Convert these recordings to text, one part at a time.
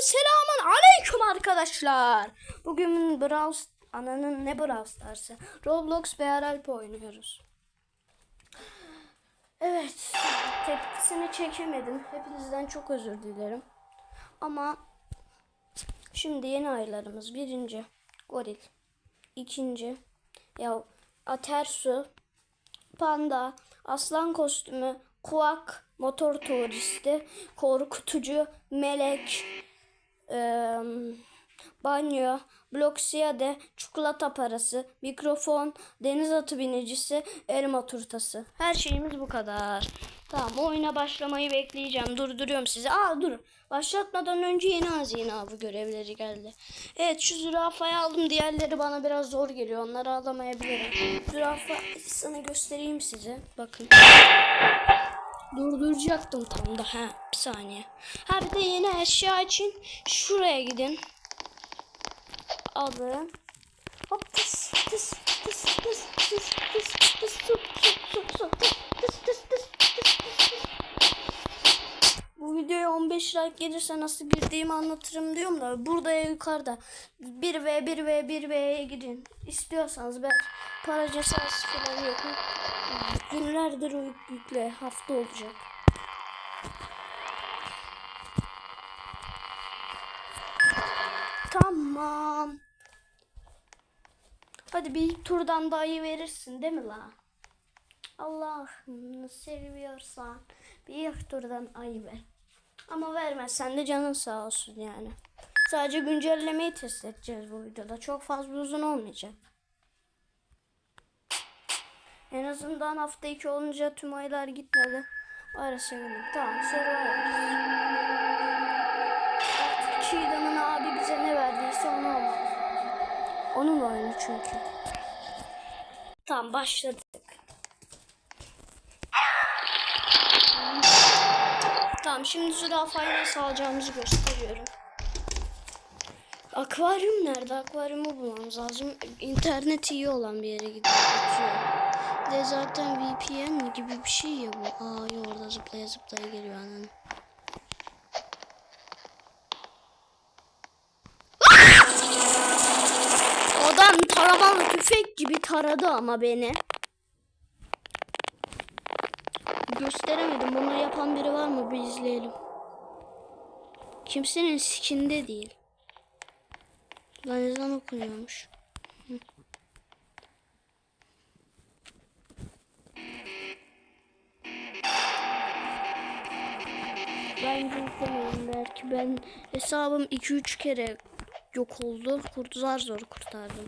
selamun aleyküm arkadaşlar. Bugün Brawl ananın ne Brawl Stars'ı? Roblox BRLP oynuyoruz. Evet, tepkisini çekemedim. Hepinizden çok özür dilerim. Ama şimdi yeni aylarımız. Birinci, Goril. İkinci, ya Atersu, Panda, Aslan kostümü, Kuak, Motor turisti, Korkutucu, Melek, eee, Banyo, Bloksiyade, Çikolata parası, Mikrofon, Deniz atı binicisi, Elma turtası. Her şeyimiz bu kadar. Tamam oyuna başlamayı bekleyeceğim. Durduruyorum sizi. Aa dur. Başlatmadan önce yeni hazine avı görevleri geldi. Evet şu zürafayı aldım. Diğerleri bana biraz zor geliyor. Onları alamayabilirim. Zürafa sana göstereyim size. Bakın durduracaktım tam da. Ha, bir saniye. Ha bir de yeni eşya için şuraya gidin. Alın. Hop tıs tıs tıs tıs tıs tıs tıs su su su tıs tıs tıs tıs tıs tıs Bu videoya 15 like gelirse nasıl girdiğimi anlatırım diyorum da burada yukarıda 1v 1v 1v'ye girin. İstiyorsanız ben para cesareti falan yok. Günlerdir yük- yükle hafta olacak. Tamam. Hadi bir turdan daha iyi verirsin değil mi la? Allah'ım seviyorsan bir turdan ayı ver. Ama vermezsen de canın sağ olsun yani. Sadece güncellemeyi test edeceğiz bu videoda. Çok fazla uzun olmayacak. En azından hafta 2 olunca tüm aylar gitmedi. Ara sevindim. Tamam Survivor. Artık Çiğdem'in abi bize ne verdiyse onu almamız lazım. Onun oyunu çünkü. Tamam başladık. Tamam şimdi zürafayı nasıl alacağımızı gösteriyorum. Akvaryum nerede? Akvaryumu bulmamız lazım. İnternet iyi olan bir yere. Bir de zaten VPN gibi bir şey ya bu. Aa orada zıplaya zıplaya geliyor ananı. Adam taramalı tüfek gibi taradı ama beni. Gösteremedim. Bunu yapan biri var mı? Bir izleyelim. Kimsenin sikinde değil. Lan ezan okunuyormuş. Bence yüklemeyin belki ben hesabım 2-3 kere yok oldu. Kurt zar zor kurtardım.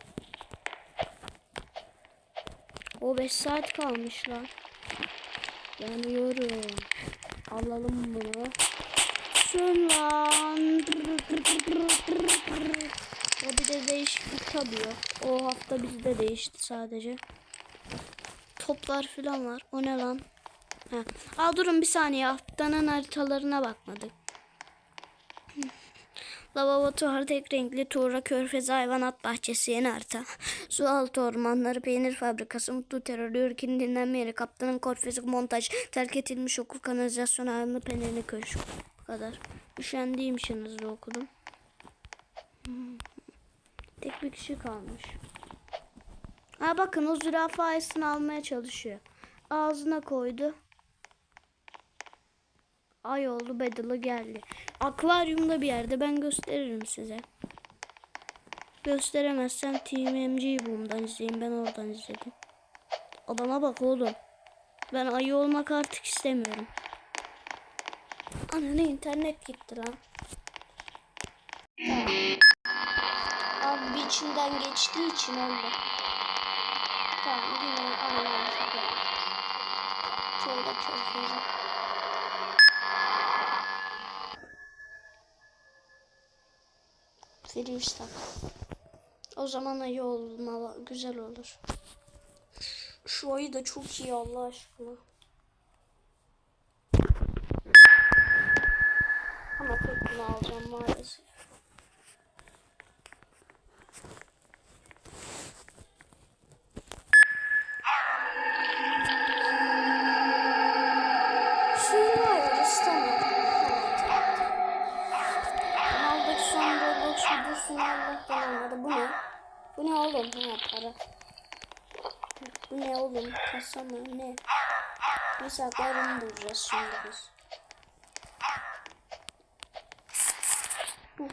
O 5 saat kalmış lan. Yanıyorum. Alalım bunu. Sön lan. O bir de değişiklik tabii. O hafta bizde değişti sadece. Toplar falan var. O ne lan? Ha. Aa durun bir saniye. Haftanın haritalarına bakmadık. Lavabo Tuhar tek renkli Tuğra Körfez Hayvanat Bahçesi yeni harita. Su altı ormanları, peynir fabrikası, mutlu terör, ürkin dinlenme yeri, kaptanın korfezi, montaj, terk edilmiş okul, kanalizasyon, hayvanlı peneri köşk. Bu kadar. Üşendiğim için hızlı okudum. Hmm. Tek bir kişi kalmış. Ha bakın o zürafa almaya çalışıyor. Ağzına koydu. Ay oldu bedalı geldi. Akvaryumda bir yerde ben gösteririm size. Gösteremezsem TMMG Boom'dan izleyin. Ben oradan izledim. Adama bak oğlum. Ben ayı olmak artık istemiyorum. Ana ne internet gitti lan. Abi içinden geçtiği için oldu. Tamam yine aynı. Şöyle körfezi. Freestyle. O zaman ayı olma güzel olur. Şu ayı da çok iyi Allah aşkına. Ama tek alacağım maalesef. Oğlum? Kasa? Ne? Neyse akvaryumu bulacağız şimdi biz. Hı,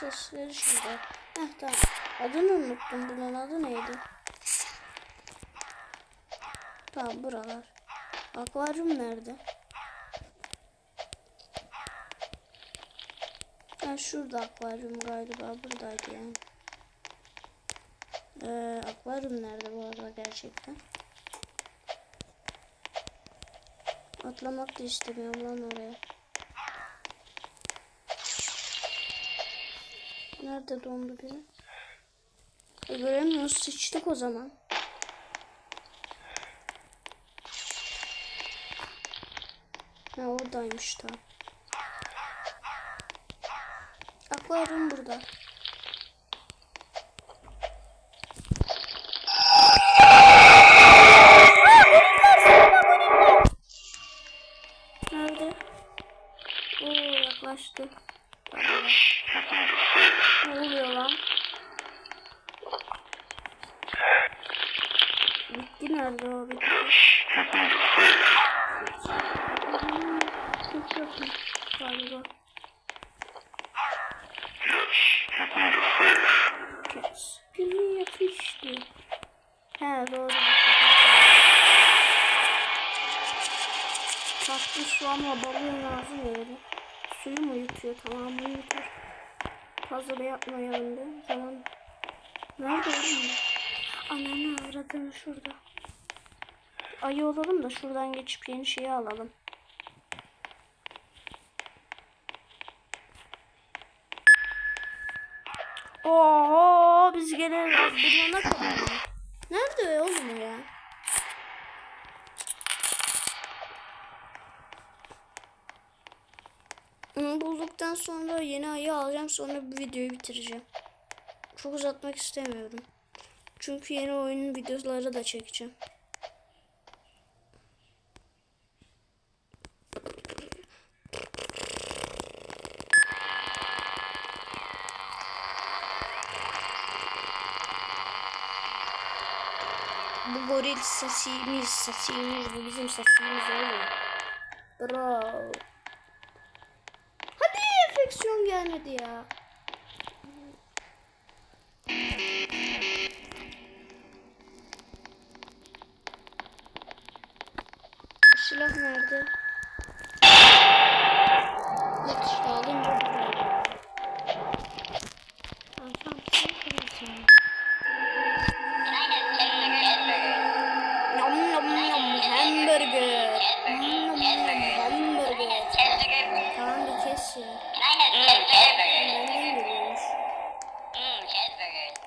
Sesleri şurada. Heh tamam. Adını unuttum. Bunun adı neydi? Tamam buralar. Akvaryum nerede? Ha şurada akvaryum galiba. Buradaydı yani. Ee, akvaryum nerede bu arada gerçekten? Atlamak da istemiyorum lan oraya. Nerede dondu biri? E, göremiyoruz. Sıçtık o zaman. Ha oradaymış da. Akvaryum burada. Yaklaştı. Ne oluyor lan? Bitti nerede o bitti? Hmm, Çok yakın galiba. Kes. Günü yapıştı. He doğru. Tatlı su ama balığın ağzı yeri. Suyu mu yutuyor? Tamam bunu yutar. Fazla da yapmayalım da. Zaman. Nerede oğlum? Ananı avradını şurada. Ayı olalım da şuradan geçip yeni şeyi alalım. Oo biz gene bulana kadar. Nerede oğlum ya? Onu bulduktan sonra yeni ayı alacağım sonra bu videoyu bitireceğim. Çok uzatmak istemiyorum. Çünkü yeni oyunun videoları da çekeceğim. Bu goril sesimiz, sesimiz, bu bizim sesimiz oğlum. Bro koleksiyon gelmedi ya. Silah nerede? Yetiş alayım. Tamam, sen hamburger. Hamburger. Tamam bir kes ya. Benden geliyormuş.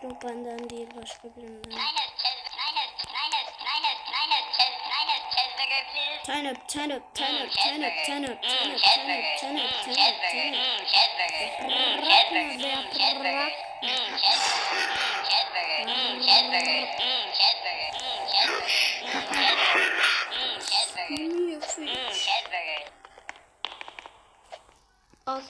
Yok benden değil başka birinden. Turn up, turn up, turn up, turn up, turn up, turn up, turn up, turn up, turn up, turn up. Bırak nerede ya bırak. Ne yapıyor? Al.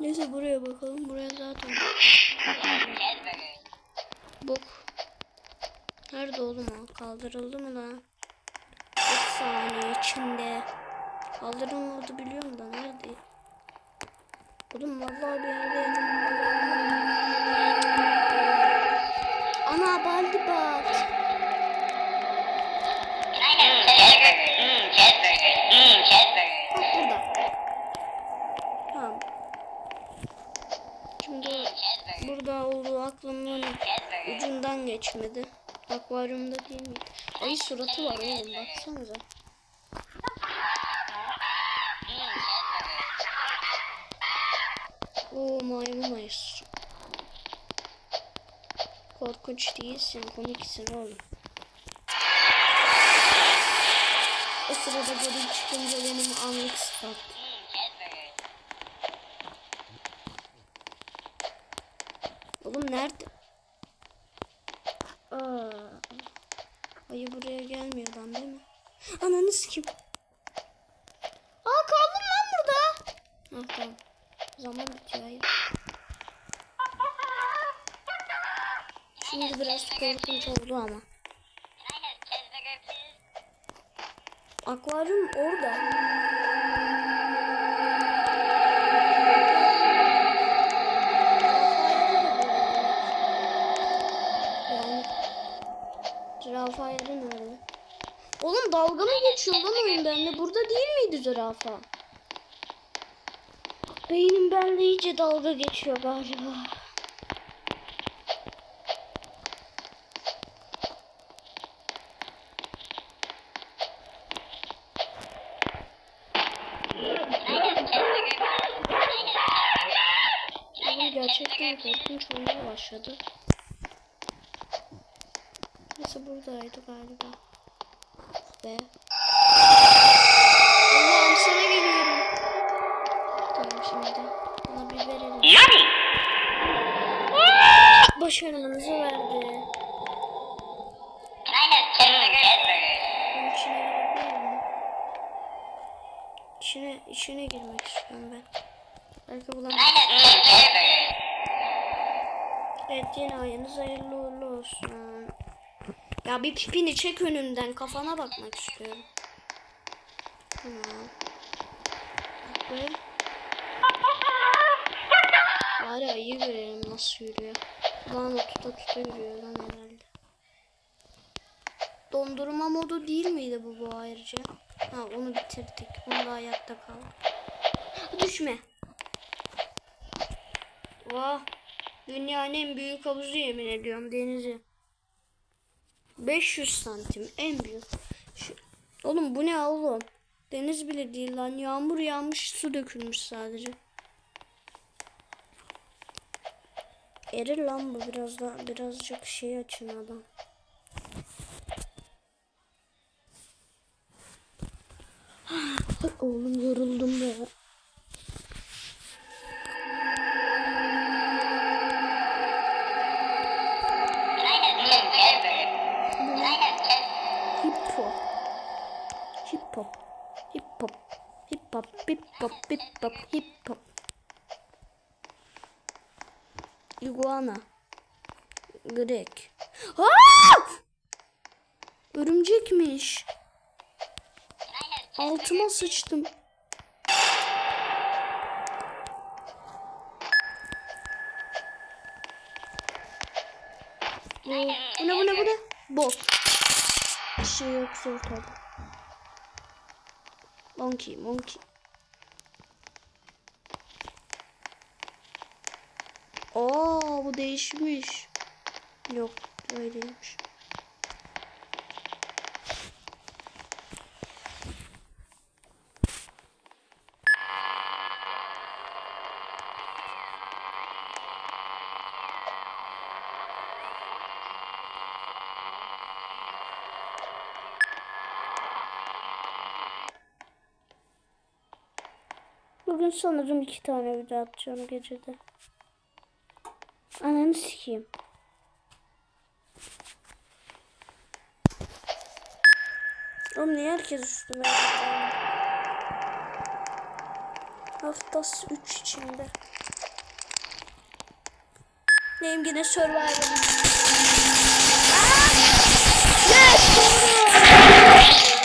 Neyse buraya bakalım. Buraya zaten bok. Nerede oğlum o? Kaldırıldı mı lan? Bir saniye içinde. Kaldırılmadı biliyorum da nerede? Oğlum vallahi bir yerde. Ana baldi bat. Bak burada. Tamam. Şimdi burada olduğu aklımın ucundan geçmedi. Akvaryumda değil miydi? Ayı suratı var oğlum baksanıza. Oo maymun ayısı. Korkunç değilsin, komiksin oğlum. O sırada goril çıkınca benim anlık sıfat. Oğlum nerede? Aa, ayı buraya gelmiyor lan değil mi? Ananı sikim. Aa kaldım lan burada. Ah tamam. Zaman bitiyor hayır. Şimdi biraz korkunç oldu ama. Akvaryum orada. Yani zürafa yeri nerede? Oğlum dalga mı geçiyor lan oyun bende? Burada değil miydi zürafa? Beynim bende iyice dalga geçiyor galiba. Gerçekten korkunç olmaya başladı. Neyse buradaydı galiba. Ve Allah'ım sana geliyorum. Tamam şimdi. Buna bir verelim. Başarımızı verdi. İçine, içine girmek istiyorum ben. Belki bulamam. Evet yeni ayınız hayırlı uğurlu olsun. Ya bir pipini çek önünden kafana bakmak istiyorum. Tamam. Böyle. Bari ayı görelim nasıl yürüyor. Lan o tuta tuta yürüyor lan herhalde. Dondurma modu değil miydi bu bu ayrıca? Ha onu bitirdik. Onu da ayakta kaldı. Düşme. Vah. Dünyanın en büyük havuzu yemin ediyorum denizi. 500 santim en büyük. Şu, oğlum bu ne oğlum? Deniz bile değil lan. Yağmur yağmış su dökülmüş sadece. Erir lan bu biraz da birazcık şey açın adam. Oğlum yoruldum be. Hop. Hip hop. Hip hop. Hip hop. Iguana. Grek. Aa! Örümcekmiş. Altıma sıçtım. Bu, ne bu ne bu ne? Bok. Bir şey yok zor. Monkey monkey. Oo bu değişmiş. Yok öyleymiş. Bugün sanırım iki tane video atacağım gecede. Ananı sikeyim. Oğlum niye herkes üstüme? Haftası 3 içinde. Benim yine Survivor'ım. Yes!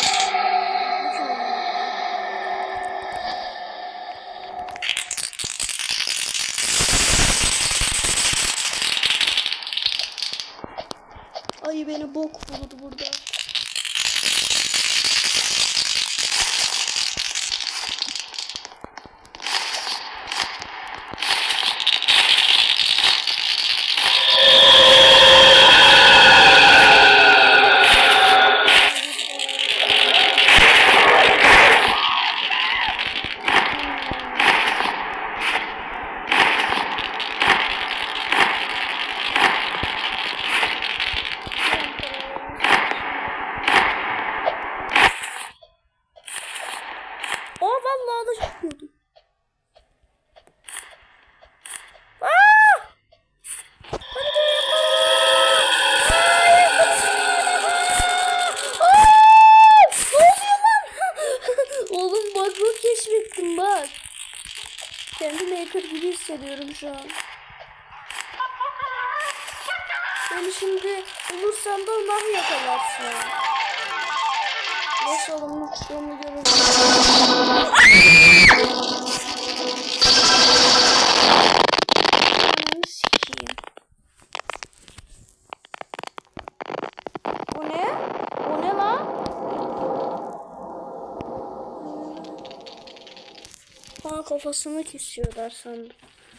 Kafasını kesiyorlar sandım.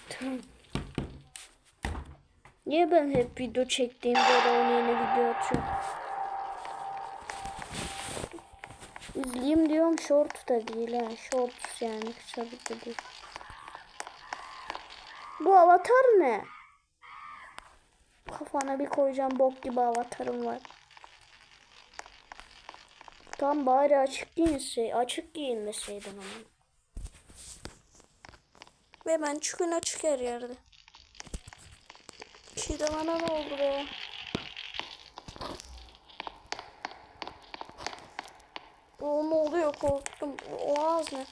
Tamam. Niye ben hep video çektiğimde de onun yeni video atıyorum? İzleyeyim diyorum short da değil ha. Shorts yani kısa video değil. Bu avatar ne? Kafana bir koyacağım bok gibi avatarım var. Tam bari açık giyinse, açık giyinmeseydin ama. Ve ben çıkın açık her yerde. Kide bana ne oldu be? O ne oluyor korktum. O ağız ne?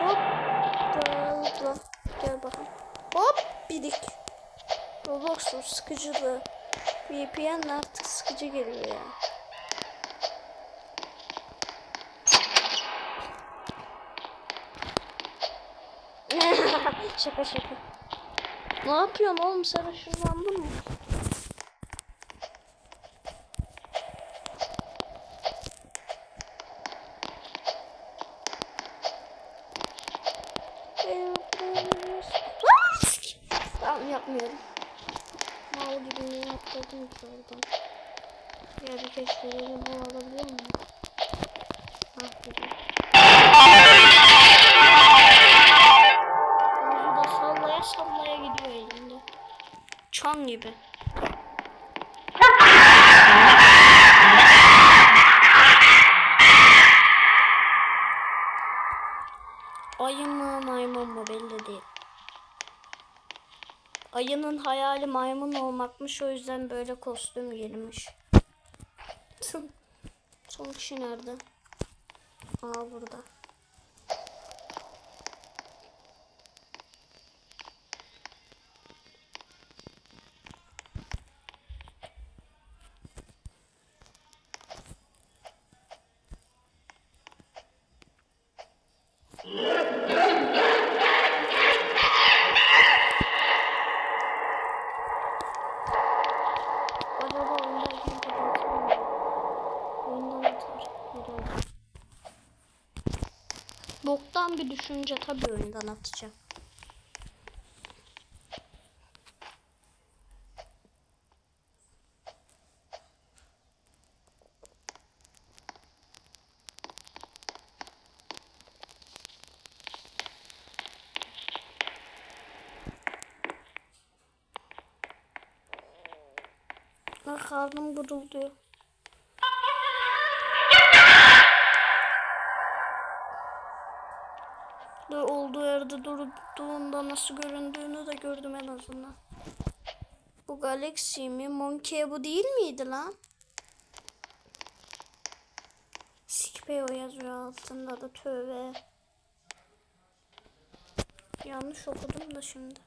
Hop. Gel, gel, bakalım. Hop bidik. Roblox'un sıkıcılığı. VPN artık sıkıcı geliyor ya. Şaka şaka. Ne yapıyorsun oğlum sen ışınlandın mı? Çan gibi. Ayı mı maymun mu belli değil. Ayının hayali maymun olmakmış o yüzden böyle kostüm giymiş. Son kişi nerede? Aa burada. Boktan bir düşünce tabii oyundan atacağım. Ah karnım gurulduyor. Yerde durduğunda nasıl göründüğünü de gördüm en azından. Bu Galaxy mi? Monkey bu değil miydi lan? Sikpeo yazıyor altında da tövbe. Yanlış okudum da şimdi.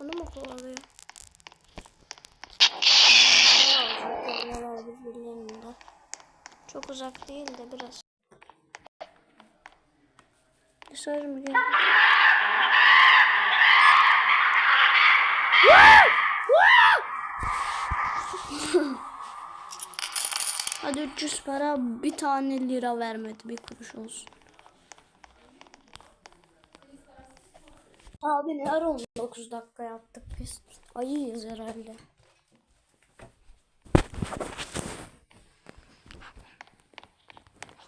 Bunu mu kovalıyor? Çok uzak değil de biraz. Mı geldi? Hadi 300 para bir tane lira vermedi bir kuruş olsun. Abi ne ara 19 dakika yaptık biz. Ayıyız herhalde.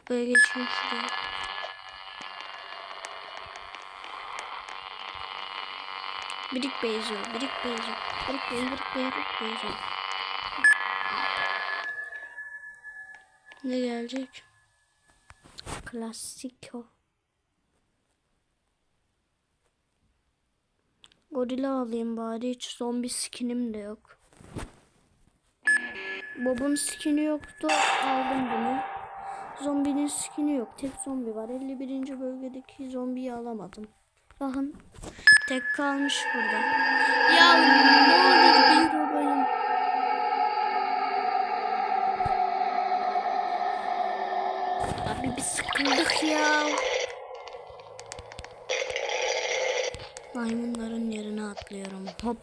Buraya geçeyim şuraya. Birik benziyor, birik benziyor. Birik benziyor, birik benziyor, birik benziyor. Ne gelecek? Klasiko. Gorilla alayım bari hiç zombi skinim de yok. Bob'un skini yoktu aldım bunu. Zombinin skini yok. Tek zombi var. 51. bölgedeki zombiyi alamadım. Bakın. Tek kalmış burada. Ya ne olur bir olayım. Abi bir sıkıldık ya. Maymunların yerine atlıyorum. Hop.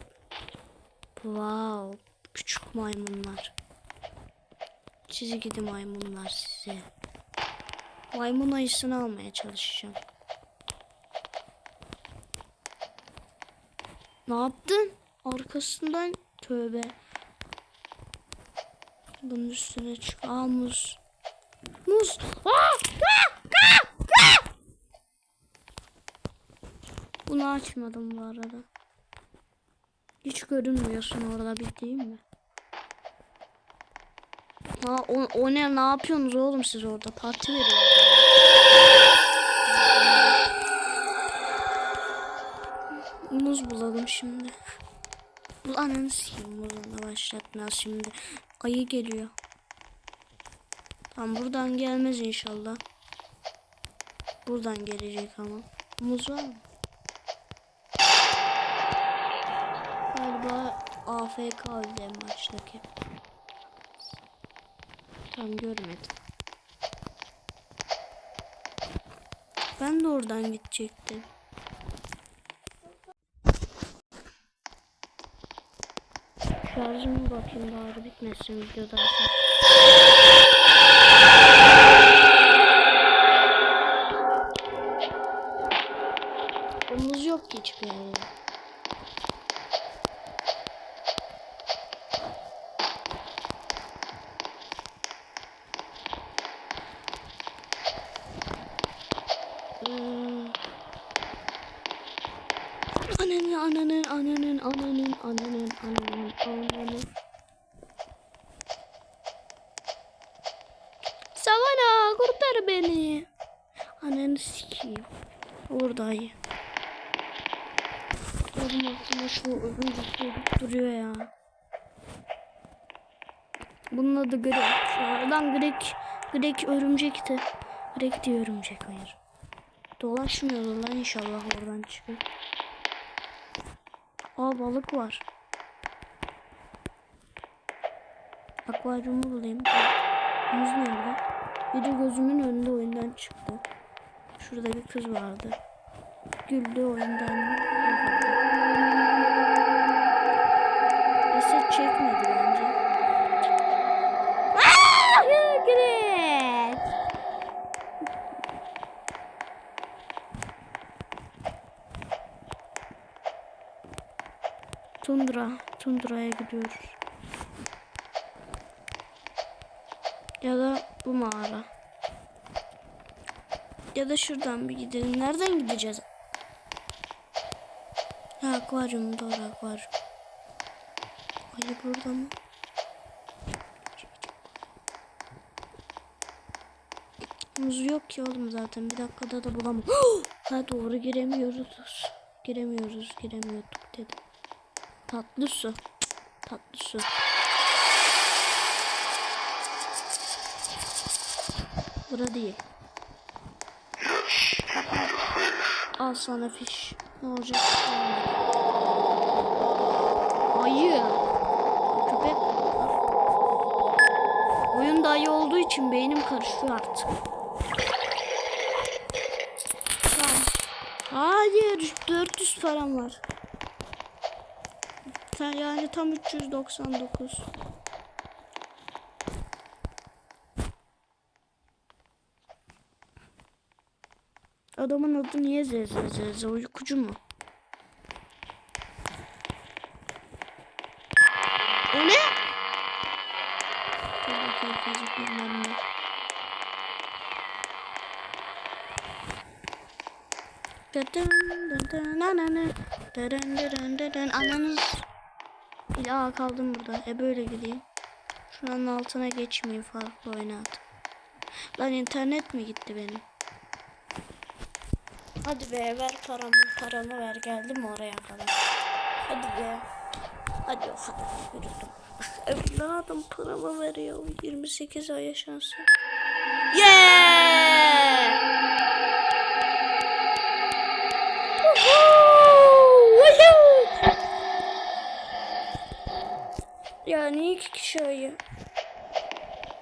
Wow. Küçük maymunlar. Çizgili maymunlar size. Maymun ayısını almaya çalışacağım. Ne yaptın? Arkasından tövbe. Bunun üstüne çık. Aa muz. Muz. Aa! Aa! Aa! Aa! Bunu açmadım bu arada. Hiç görünmüyorsun orada bildiğin mi? Ha, o, o ne ne yapıyorsunuz oğlum siz orada? Parti veriyorsunuz. Muz bulalım şimdi. Bu ananı sikeyim muzunu başlatmaz şimdi. Ayı geliyor. Tamam buradan gelmez inşallah. Buradan gelecek ama. Muz var mı? Galiba AFK öyle maçtaki. Tam görmedim. Ben de oradan gidecektim. Şarjıma bakayım bari bitmesin videoda. Omuz yok ki hiçbir yerde. Hmm. Ananın ananın ananın ananın ananın ananın ananın. Savana kurtar beni. Ananı sikeyim. Oradayım. Oğlum aklıma şu örümcek gelip duruyor ya. Bunun adı Greg. Şu aradan Greg, Greg örümcekti. Greg diye örümcek hayır. Dolaşmıyorlar lan inşallah oradan çıkıyor. Aa balık var. Akvaryumu bulayım. Muz nerede? Biri gözümün önünde oyundan çıktı. Şurada bir kız vardı. Güldü oyundan. Reset çekmedi bence. Aa, Greg! Tundra. Tundra'ya gidiyoruz. Ya da bu mağara. Ya da şuradan bir gidelim. Nereden gideceğiz? Ha akvaryum doğru akvaryum. Ayı burada mı? Muz yok ki oğlum zaten. Bir dakikada da bulamam. ha doğru giremiyoruz. Giremiyoruz, giremiyorduk. Tatlı su. Tatlı su. Bura değil. Al sana fiş. Ne olacak? Ayı. Köpek. Oyunda ayı olduğu için beynim karışıyor artık. Hayır. 400 param var. Yani tam 399. Adamın adı niye ZZZ? Uykucu mu? O ne? Dur ananız. Ya kaldım burada. E böyle gideyim. Şuranın altına geçmeyeyim farklı oynat. Lan internet mi gitti benim? Hadi be ver paramı paramı ver geldim oraya kadar. Hadi be. Hadi o kadar yürüdüm. Evladım paramı veriyor. 28 ay yaşansın. Yeah! Ya niye iki kişi ayı?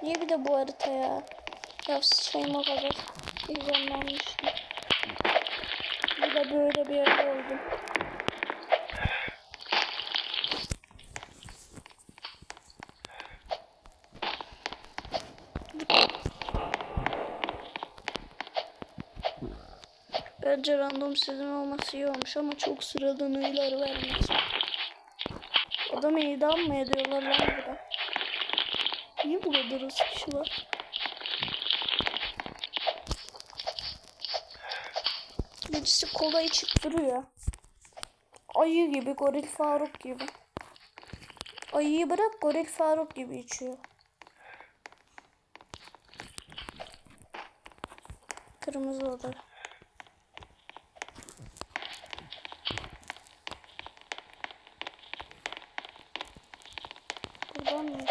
Niye bir de bu harita ya? Ya sıçrayım o kadar. Heyecanlanmıştım. Bir de böyle bir yerde oldum. Bence random sizin olması iyi olmuş ama çok sıradan uyuları vermez. Adamı idam mı ediyorlar lan burada? Niye bu kadar az kişi var? Birisi kola içip duruyor. Ayı gibi, goril Faruk gibi. Ayıyı bırak, goril Faruk gibi içiyor. Kırmızı oda. İçiyor?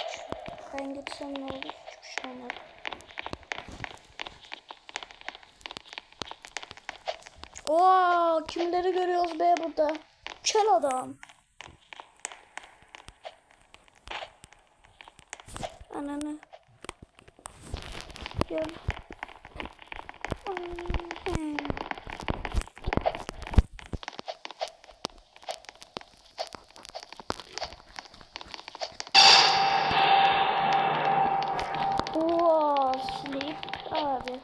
Ben gitsem ne olur? Hiçbir şey olmadı. Oo, kimleri görüyoruz be burada? Kel adam. Ananı. Gel. Ay. Oo, sleep abi.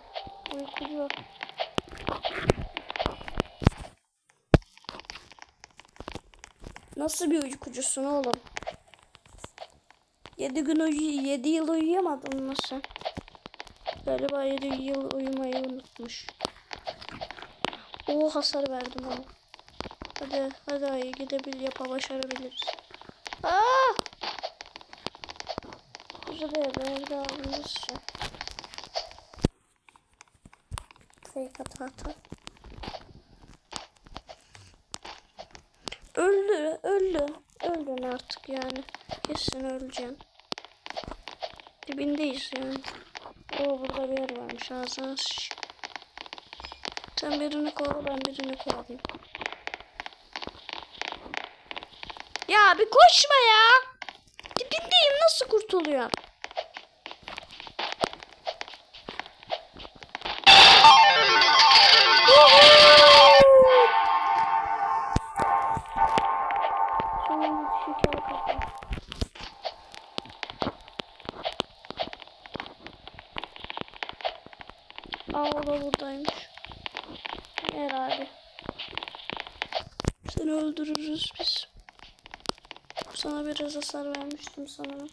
Uykucu. Nasıl bir uykucusun oğlum? 7 gün uyu 7 yıl uyuyamadın mı sen? Galiba 7 yıl uyumayı unutmuş. O hasar verdim ama. Hadi hadi ayı gidebil yapa başarabiliriz. Aa! Şuraya böyle almışız şu. Fake ata ata. Öldü, öldü. Öldün artık yani. Kesin öleceksin. Dibindeyiz yani. Oo burada bir yer varmış. Ağzına sıç. Sen birini kovala ben birini kovalayayım. Ya bir koşma ya. Dibindeyim nasıl kurtuluyor? Aa o da buradaymış. Herhalde. Seni öldürürüz biz. Sana biraz hasar vermiştim sanırım.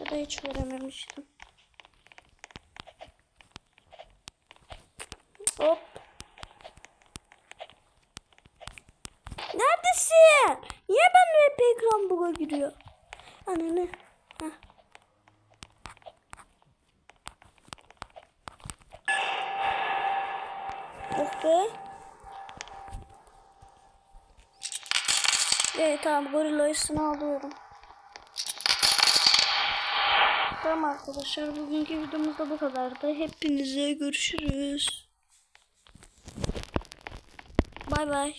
Ya da hiç verememiştim. Hop. Neredesin? Niye ben hep ekran buga giriyor? Ananı. Heh. Oh be. Evet tamam gorilla üstüne alıyorum. Tamam arkadaşlar bugünkü videomuz da bu kadardı. Hepinize görüşürüz. Bay bay.